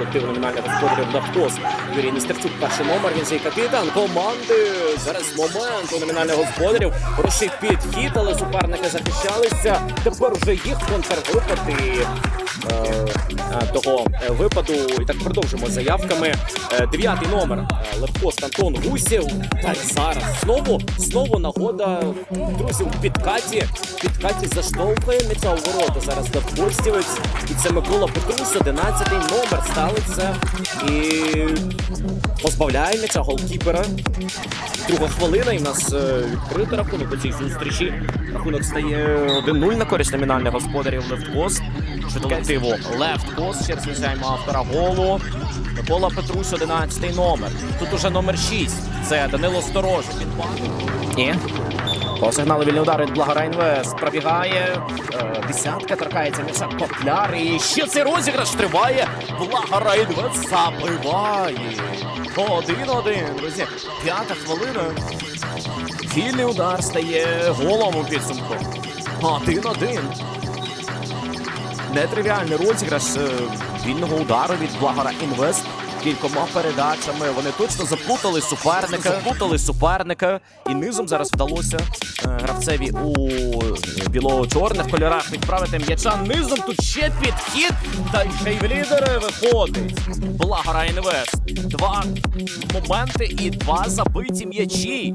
колективу номінального господарів Нафтос. Юрій Нестерчук, перший номер. Він цей капітан команди. Зараз момент у номінальних господарів. Рушив підхід, але суперники захищалися. Тепер вже їх контрвипади. Е, того е, випаду. І так продовжимо з заявками. Е, Дев'ятий номер Левкост Антон Гусєв. Так зараз знову знову нагода друзі у підкаті. Підкаті заштовхує м'яча у ворота. Зараз Левкостівець. І це Микола Петрус, 11 номер ставиться і позбавляє м'яча голкіпера. Друга хвилина, і в нас відкритий рахунок у цій зустрічі. Рахунок стає 1-0 на користь номінальних господарів Левткост. Щодо колективу. Ще раз визнаємо автора голу. Микола Петрусь, 11 номер. Тут уже номер 6. Це Данило Сторожик. Він Ні. По сигналу вільний удар від Благора Інвест пробігає. Е, десятка торкається м'яча Котляр. І ще цей розіграш триває. Благора Інвест забиває. Один-один, друзі. П'ята хвилина. Вільний удар стає голом у підсумку. Один-один. Нетривіальний розіграш е, вільного удару від Благора Інвест. Кількома передачами вони точно заплутали суперника, заплутали суперника, і низом зараз вдалося е, гравцеві у біло-чорних кольорах відправити м'яча низом. Тут ще підхід, та ще й в лідери виходить. Благора Інвест. Два моменти і два забиті м'ячі.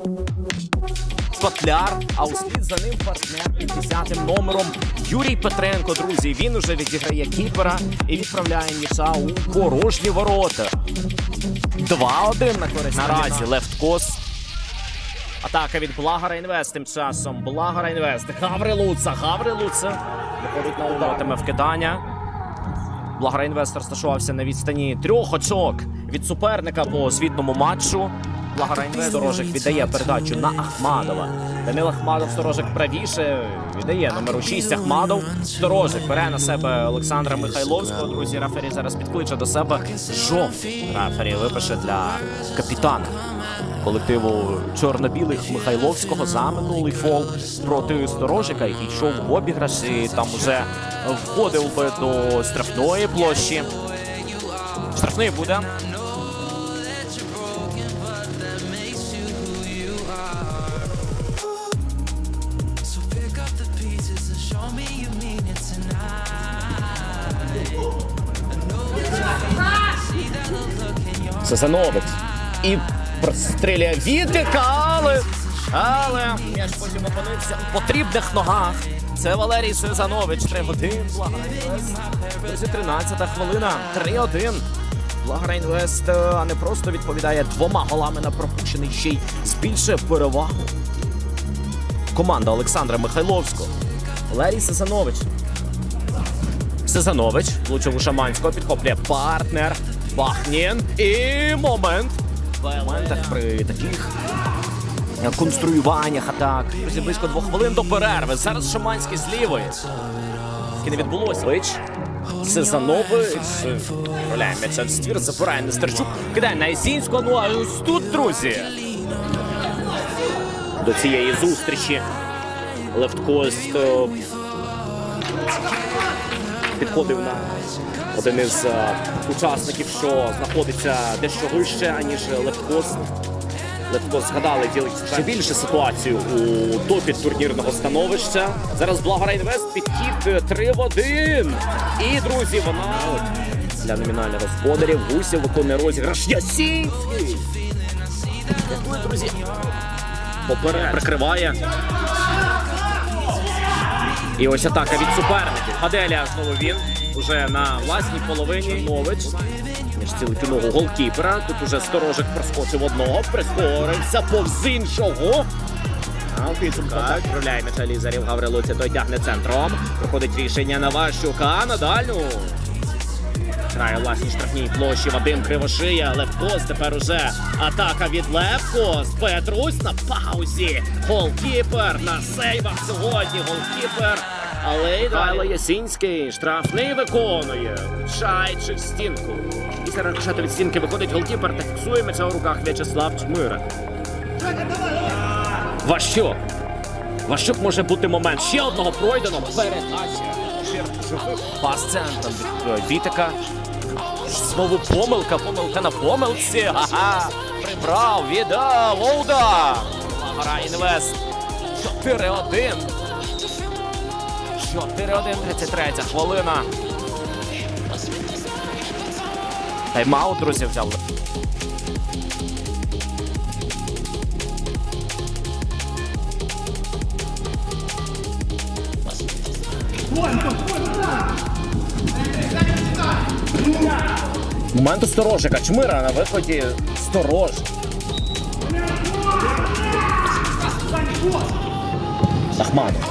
Котляр, а услід за ним партнер під 10 номером Юрій Петренко. Друзі, він уже відіграє кіпера і відправляє м'яча у порожні ворота. 2-1 на користь. Наразі лефткос. Атака від Благара Інвест тим часом. Благара Інвест. Гаврилуца. Гаврилуца. Виходить на удар. вкидання. Благара Інвест розташувався на відстані трьох очок від суперника по звітному матчу. Сторожик віддає передачу на Ахмадова. Данил Ахмадов Сторожик правіше віддає номеру 6 Ахмадов. Сторожик бере на себе Олександра Михайловського. Друзі, Рафері зараз підкличе до себе жовтий. Рафері випише для капітана колективу чорно-білих Михайловського за минулий фол проти Сторожика, який йшов в обіграш і там уже входив би до штрафної площі. Штрафний буде. Сазановець. І простріляє Вітика, але, але м'яч потім опинився у потрібних ногах. Це Валерій Сезанович. 3-1. Благорайнвест. Друзі, 13 хвилина. 3-1. Благорайнвест а не просто відповідає двома голами на пропущений ще й збільшує перевагу. Команда Олександра Михайловського. Валерій Сезанович. Сезанович влучив у Шаманського, підхоплює партнер. Бахнін. І момент. В моментах при таких конструюваннях атак. Друзі, близько двох хвилин до перерви. Зараз Шаманський з. Таки не відбулося. Лич. Сезанович. Проляє м'яча в ствір, забирає Нестерчук. Кидає на Ісінського. Ну а ось тут, друзі. До цієї зустрічі. Левткост е, підходив на один із е, учасників, що знаходиться дещо вище, аніж Левкос. Левкос згадали ділить ще більше ситуацію у топі турнірного становища. Зараз Благора Інвест підхід 3 в 1. І, друзі, вона для номінальних господарів Гусів виконує розіграш Ясінський. Друзі. Поперед прикриває. І ось атака від суперників. Аделія знову він. Уже на власній половині Нович. Між цілить у ногу голкіпера. Тут уже сторожик проскочив одного, прискорився повз іншого. А у підсумку так відправляє м'яча Лізарів Гаврилуці, той тягне центром. Проходить рішення на Ващука на дальню. Грає у власній штрафній площі Вадим Кривошия. Левкос тепер уже атака від Левкос. Петрусь на паузі. Голкіпер на сейвах сьогодні. Голкіпер. Але й Михайло Ясінський штрафний виконує. Шайчи в стінку. Після рикошету від стінки виходить голкіпер та фіксує м'яча у руках В'ячеслав Чмира. Ващук. Ващук може бути момент ще одного пройденого. Передача. Пас центром від е, Вітика. Знову помилка, помилка на помилці. Ага. Прибрав, віддав, удар. Гра інвест. 4-1. 4-1, 33 хвилина. Тайм-аут, друзі, взяли. Момент у сторожика. Чмира на виході сторож. Ахманов.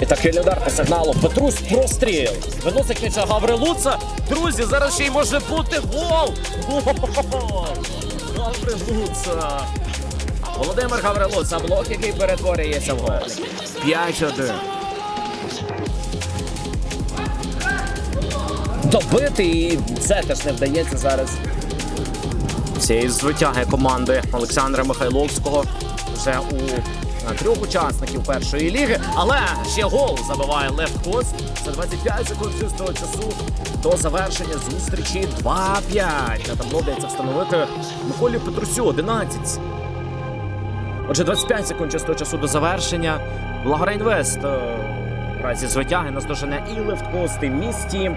І такий удар по сигналу. Петрусь простріл. Виносить м'яча Гаврилуца. Друзі, зараз ще й може бути гол. Гол! Гаврилуца. Володимир Гаврилуца. Блок, який перетворюється в гол. 5-1. Добити і це теж не вдається зараз. Цієї звитяги команди Олександра Михайловського вже у е, трьох учасників першої ліги. Але ще гол забиває Лев Кост за 25 секунд чистого часу до завершення зустрічі 2-5. На табло вдається встановити Миколі Петрусю 11. Отже, 25 секунд чистого часу до завершення. Благора Інвест е, разі звитяги наздожене і Левткост, і місті.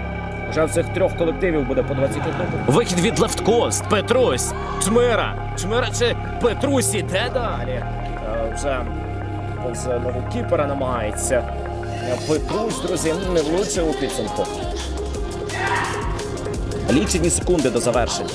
Вже в цих трьох колективів буде по 21. Вихід від Левткост, Петрусь, Чмира. Чмира чи Петрусь іде далі. Е, Вже з нового кіпера намагається. Е, Петрусь, друзі, не влучив у підсумку. Лічені секунди до завершення.